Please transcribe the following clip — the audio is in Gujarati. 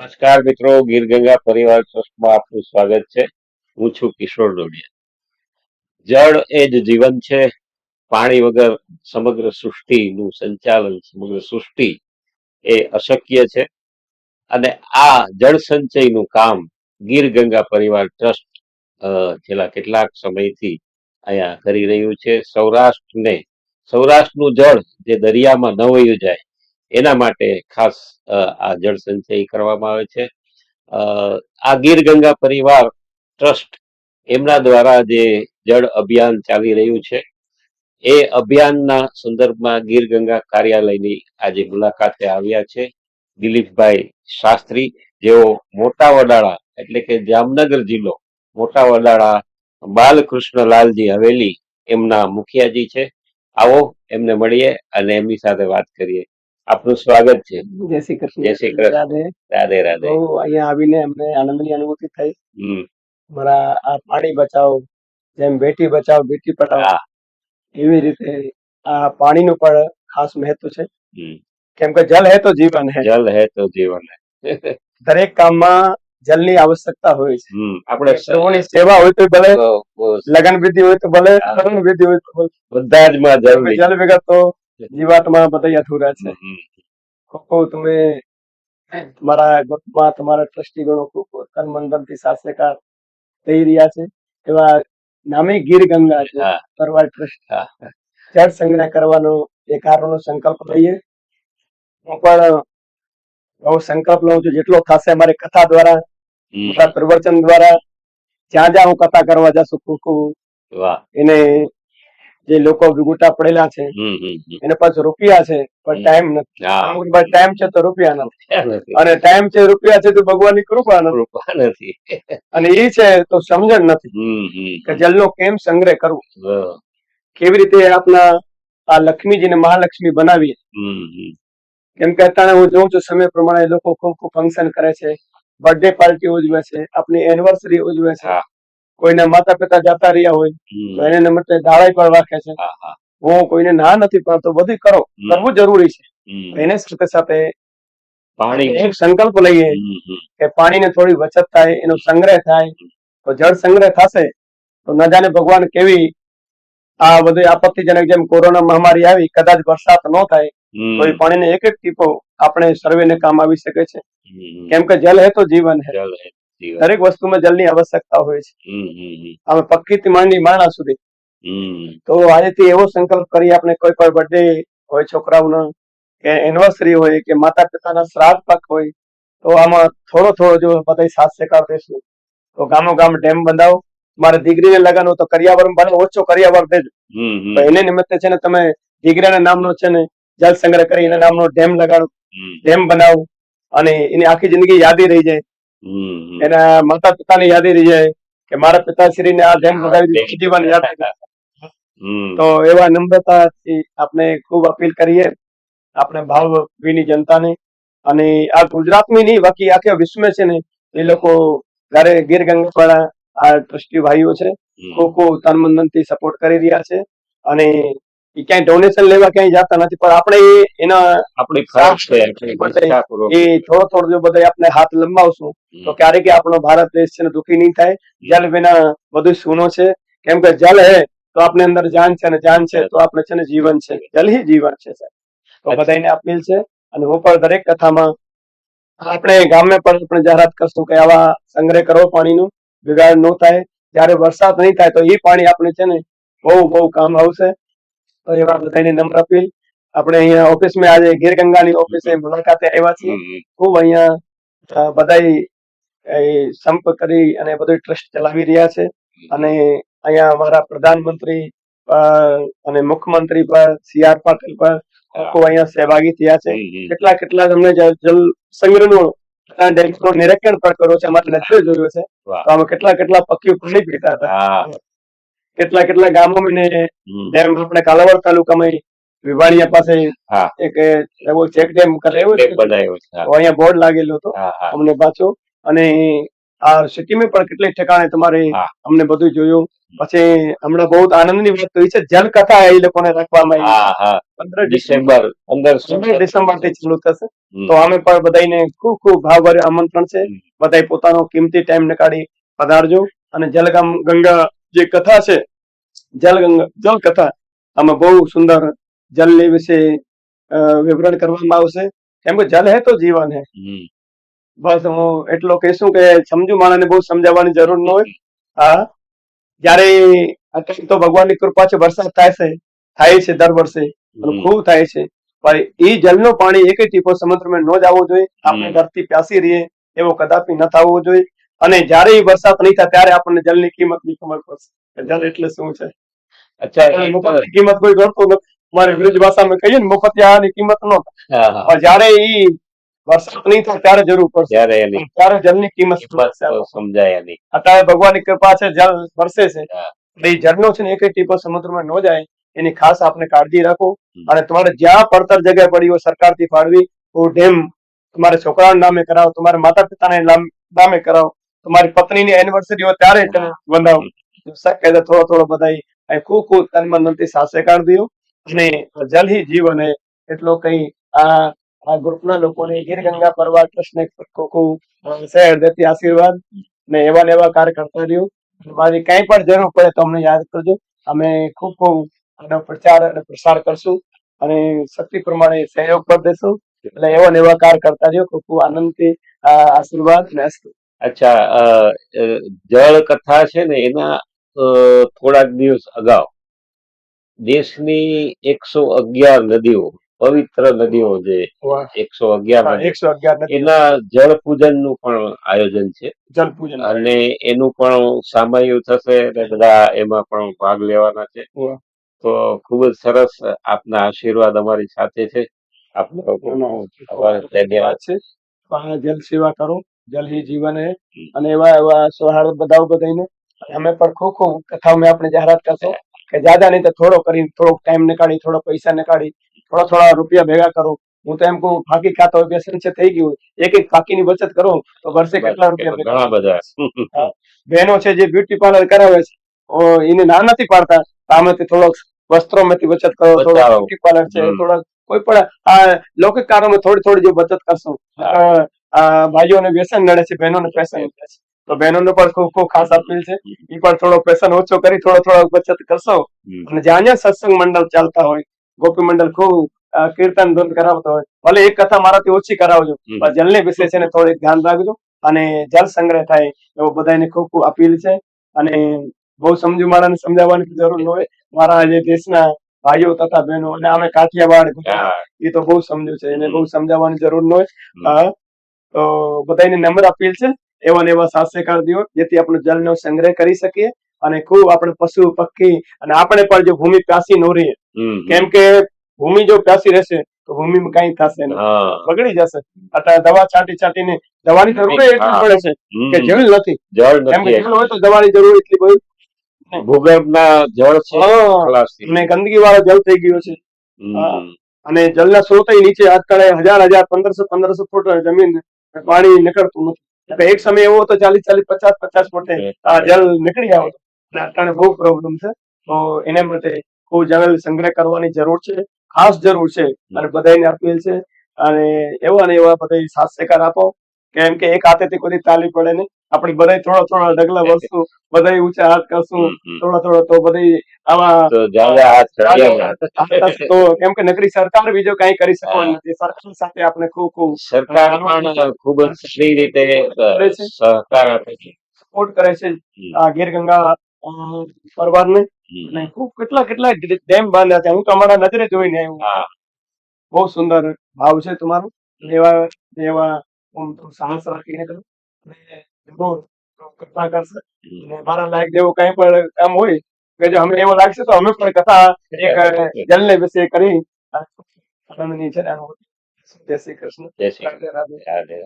નમસ્કાર મિત્રો, ગીર ગંગા પરિવાર ટ્રસ્ટમાં આપનું સ્વાગત છે. હું છું કિશોર ડોડિયા. જળ એ જ જીવન છે. પાણી વગર સમગ્ર સૃષ્ટિનું સંચાલન, સમગ્ર સૃષ્ટિ એ અશક્ય છે. અને આ જળ સંચયનું કામ ગીર ગંગા પરિવાર ટ્રસ્ટ છેલ્લા કેટલાક સમયથી અહીંયા કરી રહ્યું છે. સૌરાષ્ટ્રને, સૌરાષ્ટ્રનું જળ જે દરિયામાં ન વયું જાય એના માટે ખાસ આ જળ સંચય કરવામાં આવે છે. આ ગીર ગંગા પરિવાર ટ્રસ્ટ એમના દ્વારા જે જળ અભિયાન ચાલી રહ્યું છે, એ અભિયાનના સંદર્ભમાં ગીર ગંગા કાર્યાલયની આજે મુલાકાતે આવ્યા છે. દિલીપભાઈ શાસ્ત્રી, જેઓ મોટા વડાળા એટલે કે જામનગર જિલ્લો, મોટા વડાળા બાલકૃષ્ણલાલજી હવેલી એમના મુખિયાજી છે. આવો, એમને મળીએ અને એમની સાથે વાત કરીએ. આપનું સ્વાગત છે. જય શ્રી કૃષ્ણ. જય શ્રી કૃષ્ણ. રાધે. રાધે રાધે. અહીંયા આવીને અમને આનંદની અનુભૂતિ થઈ. મારા આ પાણી બચાવો જેમ બેટી બચાવો બેટી પઢાઓ એવી રીતે આ પાણીનું પણ ખાસ મહત્વ છે. હમ. કેમ કે જલ હે તો જીવન હે. જલ હે તો જીવન હે. દરેક કામમાં જલની આવશ્યકતા હોય છે. આપણે સ- સેવા હોય તો ભલે લગન વિધિ હોય તો ભલે હા. વિધિ હોય તો ભલે. બધા જ માં જલ જલ વગર તો જીવાતમાં બધા અધૂરા છે. ખૂબ તમે મારા ગ્રુપમાં તમારા ટ્રસ્ટી ગણો ખૂબ તન ધનથી સાથ થઈ રહ્યા છે. એવા નામે ગીર ગંગા છે. પરવાર ટ્રસ્ટ. જળ સંગ્રહ કરવાનો એ હારોનો સંકલ્પ લઈએ. હું પણ બહુ સંકલ્પ લઉં છું. જેટલો થશે અમારી કથા દ્વારા મારા પ્રવચન દ્વારા જ્યાં જ્યાં હું કથા કરવા જશું ખૂબ એને જે લોકો વિગુટા પડેલા છે. એને પાસે રૂપિયા છે પણ ટાઈમ નથી. અમુક ટાઈમ છે તો રૂપિયા નથી. અને ટાઈમ છે રૂપિયા છે તો ભગવાનની કૃપા નથી. અને એ છે તો સમજણ નથી કે જલનો કેમ સંગ્રહ કરવો. કેવી રીતે આપના આ લક્ષ્મીજીને મહાલક્ષ્મી બનાવીએ. કેમ કે અત્યારે હું જોઉં છું સમય પ્રમાણે લોકો ખૂબ ખૂબ ફંક્શન કરે છે. બર્થડે પાર્ટી ઉજવે છે આપની એનિવર્સરી ઉજવે છે. કોઈના માતા પિતા જતા રહ્યા હોય. તો એને નિમિત્તે દાળાઈ પણ રાખે છે. હા કોઈને ના નથી પાડતો બધું કરો. કરવું જરૂરી છે. એને સાથે સાથે પાણી. એક સંકલ્પ લઈએ. કે પાણીને થોડી બચત થાય એનો સંગ્રહ થાય. તો જળ સંગ્રહ થશે તો ન જાણે ભગવાન કેવી આ બધી આપત્તિજનક જેમ કોરોના મહામારી આવી કદાચ વરસાદ ન થાય તો એ પાણીને એક એક ટીપો આપણે સર્વેને કામ આવી શકે છે. કેમ કે જલ હે તો જીવન હે. દરેક વસ્તુમાં જલની આવશ્યકતા હોય છે. અમે પક્ષીથી માંડી માણા સુધી. તો આજથી એવો સંકલ્પ કરી આપણે કોઈ પણ બર્થડે હોય છોકરાઓનો કે એનિવર્સરી હોય કે માતા પિતાના શ્રાદ્ધ પાક હોય તો આમાં થોડો થોડો જો બધા સાથ સહકાર દેશું. તો ગામો ગામ ડેમ બંધાવો. મારે દીકરીને લગન હોય તો કરિયાવર બને ઓછો કરિયાવર દેજો. તો એને નિમિત્તે છે ને તમે દીકરાના નામનો છે ને જલ સંગ્રહ કરી એના નામનો ડેમ લગાડો. ડેમ બનાવો. અને એની આખી જિંદગી યાદી રહી જાય. એના માતા પિતાની યાદી રહી જાય કે મારા પિતાશ્રીને આ લગાવી દીધું જીવન યાદ તો એવા નમ્રતાથી આપણે ખૂબ અપીલ કરીએ આપણે ભાવભીની જનતાને અને આ ગુજરાતની નહીં બાકી આખે વિશ્વમાં છે ને એ લોકો ઘરે ગીર ગંગાવાળા આ ટ્રસ્ટી ભાઈઓ છે. ખૂબ ખૂબ તન મન સપોર્ટ કરી રહ્યા છે અને એ ક્યાંય ડોનેશન લેવા ક્યાંય જતા નથી પણ આપણે એના આપણી. એ થોડો થોડો જો બધા આપણે હાથ લંબાવશું તો ક્યારેક આપણો ભારત દેશ છે દુખી નહીં થાય. જયારે એના બધું સૂનો છે કેમ કે જલ હે તો આપણે અંદર જાન છે અને જાન છે તો આપણે છે ને જીવન છે. જલ હિ જીવન છે સાહેબ. તો બધાને અપીલ છે અને હું પણ દરેક કથામાં આપણે ગામે પણ આપણે જાહેરાત કરશું કે આવા સંગ્રહ કરો પાણીનું બિગાડ ન થાય. જ્યારે વરસાદ નહીં થાય તો એ પાણી આપણે છે ને બહુ બહુ કામ આવશે. એવા બધાને નમ્ર અપીલ. આપણે અહીંયા ઓફિસમાં આજે ગીર ગંગાની ઓફિસે મુલાકાતે આવ્યા છીએ. ખૂબ અહીંયા બધા બધાય સંપ કરી અને બધું ટ્રસ્ટ ચલાવી રહ્યા છે. અને અહીંયા અમારા પ્રધાનમંત્રી અને મુખ્યમંત્રી પર સી આર પાટીલ પર ખૂબ અહીંયા સહભાગી થયા છે. કેટલા કેટલા તમને જલ સંગ્રહનું નિરીક્ષણ પણ કર્યું છે. અમારે નથી જોયું છે. તો આમાં કેટલા કેટલા પક્ષીઓ પાણી પીતા હતા. કેટલા કેટલા. ડેમ આપણે કાલાવડ તાલુકામાં વિવાડિયા પાસે એક એવો ચેક ડેમ કરાયો અહીંયા બોર્ડ લાગેલો હતું અમને પાછો. અને આ સિટીમાં પણ કેટલીક ઠેકાણે તમારે અમને બધું જોયું. પછી હમણાં બહુ આનંદની વાત કહી છે જલ કથા એ લોકોને રાખવામાં આવી. પંદર ડિસેમ્બર પંદર પંદર ડિસેમ્બરથી ચાલુ થશે. તો અમે પણ બધાને ખૂબ ખૂબ ભાવભર્યું આમંત્રણ છે. બધા પોતાનો કિંમતી ટાઈમ નીકાળી પધારજો. અને જલગામ ગંગા જે કથા છે જલગંગા જલ કથા આમાં બહુ સુંદર જલની વિશે વિવરણ કરવામાં આવશે. કેમ કે જલ હે તો જીવન હે. બસ હું એટલો કહીશું કે સમજુ માણસને બહુ સમજાવવાની જરૂર ન હોય. હા. જ્યારે અત્યારે તો ભગવાનની કૃપા છે વરસાદ થાય છે થાય છે દર વર્ષે. ખૂબ થાય છે. પણ એ જલનું પાણી એક ટીપો સમુદ્રમાં ન જવું જોઈએ. આપણે ધરતી પ્યાસી રહીએ એવો કદાપી ન થવો જોઈએ. અને જ્યારે એ વરસાદ નહીં થાય ત્યારે આપણને જલની કિંમતની ખબર પડશે. જલ એટલે શું છે? અચ્છા કિંમત કોઈ ગણતું નથી. મારે બ્રિજ ભાષામાં કહીએ ને મફતિયાની કિંમત ન થાય. જ્યારે ઈ વરસાદ નહીં થાય ત્યારે જરૂર પડશે. ત્યારે જલની કિંમત સમજાય નહીં અત્યારે ભગવાનની કૃપા છે જલ વરસે છે. એ જળનો છે ને એક ટીપો સમુદ્રમાં ન જાય. એની ખાસ આપણે કાળજી રાખો. અને તમારે જ્યાં પડતર જગ્યાએ પડી હોય સરકારથી ફાળવી. હું ડેમ તમારે છોકરાના નામે કરાવો તમારા માતા પિતાના નામે કરાવો. તમારી પત્નીની એનિવર્સરી હોય ત્યારે તમે બંધાવો. થોડો થોડો બધા અહીં ખૂબ ખૂબ તન મન ધનથી સાથ સહકાર દો અને જલ જીવને એટલો કઈ આ આ ગ્રુપના લોકોને ગીર ગંગા પરવાર ટ્રસ્ટને ખૂબ ખૂબ શહેર દેતી આશીર્વાદ ને એવા ને એવા કાર્ય કરતા રહ્યો. મારી કઈ પણ જરૂર પડે તો અમને યાદ કરજો. અમે ખૂબ ખૂબ આનો પ્રચાર અને પ્રસાર કરશું અને શક્તિ પ્રમાણે સહયોગ પણ દેશું. એટલે એવા ને એવા કાર્ય કરતા રહ્યો. ખૂબ ખૂબ આનંદથી આશીર્વાદ ને અસ્તુ. અચ્છા જળ કથા છે ને એના થોડાક દિવસ અગાઉ દેશની એકસો અગિયાર નદીઓ પવિત્ર નદીઓ જે એકસો અગિયાર એકસો અગિયાર એના જળ પૂજનનું પણ આયોજન છે. જળ પૂજન. અને એનું પણ સામાયુ થશે અને બધા એમાં પણ ભાગ લેવાના છે. તો ખૂબ જ સરસ આપના આશીર્વાદ અમારી સાથે છે. આપનો ધન્યવાદ. છે. જલ સેવા કરો. જલ હિ જીવન હે. અને એવા એવા સૌહાર્દ બધાઓ બધાને અમે પણ ખૂબ ખૂબ કથાઓ મેં આપણે જાહેરાત કરશો કે જ્યાદા નહીં તો થોડો કરી થોડોક ટાઈમ નીકાળી થોડો પૈસા નીકાળી થોડા થોડા રૂપિયા ભેગા કરો. હું તો એમ કહું ફાકી ખાતો વ્યસન છે થઈ ગયું એક એક ફાકીની બચત કરો તો વર્ષે કેટલા રૂપિયા ઘણા બધા. બહેનો છે જે બ્યુટી પાર્લર કરાવે છે. એને ના નથી પાડતા. આમાંથી થોડોક વસ્ત્રોમાંથી બચત કરો થોડો બ્યુટી પાર્લર છે. થોડા કોઈ પણ આ લૌકિક કાર્યોમાં થોડી થોડી જો બચત કરશું. ભાઈઓને વ્યસન નડે છે બહેનોને નડે છે. તો બહેનોને પણ ખૂબ ખૂબ ખાસ અપીલ છે. એ પણ થોડો ફેશન ઓછો કરી થોડો થોડો બચત કરશો. અને જ્યાં જ્યાં સત્સંગ મંડળ ચાલતા હોય ગોપી મંડળ ખૂબ કીર્તન ધૂન કરાવતો હોય ભલે એક કથા મારાથી ઓછી કરાવજો. પણ જલની વિશે છે ને થોડીક ધ્યાન રાખજો. અને જલ સંગ્રહ થાય એવો બધાને ખૂબ ખૂબ અપીલ છે. અને બહુ સમજુ મારાને સમજાવવાની જરૂર ન હોય. મારા જે દેશના ભાઈઓ તથા બહેનો અને અમે કાઠિયાવાડ એ તો બહુ સમજુ છે એને બહુ સમજાવવાની જરૂર ન હોય. તો બધાને નમ્ર અપીલ છે. એવા ને એવા સાથ સહકાર જેથી આપણે જળનો સંગ્રહ કરી શકીએ અને ખૂબ આપણે પશુ પક્ષી અને આપણે પણ જો ભૂમિ પ્યાસી ન રહીએ. કેમ કે ભૂમિ જો પ્યાસી રહેશે તો ભૂમિમાં કઈ થશે નહીં. બગડી જશે. અત્યારે દવા છાંટી છાંટીને દવાની જરૂર એટલી પડે છે કે જળ નથી. જળ કેમ કે નથી જળ હોય તો દવાની જરૂર એટલી બધી ભૂગર્ભના જળ છે અને ગંદકી વાળો જળ થઈ ગયો છે. અને જળના સ્ત્રોત નીચે આજકાલ હજાર હજાર પંદરસો પંદરસો ફૂટ જમીન પાણી નીકળતું નથી. એક સમય એવો હતો ચાલીસ ચાલીસ પચાસ પચાસ ફૂટે આ જળ નીકળી આવતો. અને અત્યારે બહુ પ્રોબ્લેમ છે. તો એના માટે ખૂબ જળ સંગ્રહ કરવાની જરૂર છે. ખાસ જરૂર છે. અને બધાને અપીલ છે. અને એવા ને એવા બધા સાથ સહકાર આપો. કેમ કે એક હાથેથી કોઈ તાલી પડે નહીં. આપણે બધા થોડા થોડા ડગલા વસ્તુ બધા ઊંચા હાથ કરશું. થોડા થોડા તો બધી આવા તો કેમ કે નકરી સરકાર બીજો કઈ કરી શકવાની નથી. સરકાર સાથે આપણે ખૂબ ખૂબ સરકાર પણ ખૂબ જ સારી રીતે. સહકાર આપે છે. સપોર્ટ કરે છે. આ ગીર ગંગા અ, પરવારને. અને ખૂબ કેટલા કેટલા ડેમ બાંધ્યા છે. હું તો અમારા નજરે જોઈને આવ્યો. બહુ સુંદર ભાવ છે તમારો. એવા એવા હું સાહસ રાખીને કરું. અને બહુ કથા કરશે. મારા લાયક જેવું કઈ પણ કામ હોય કે જો અમે એવું લાગશે તો અમે પણ કથા એક જલને વિશે કરી આનંદની છે જય શ્રી કૃષ્ણ. જય શ્રી રાધે રાધે.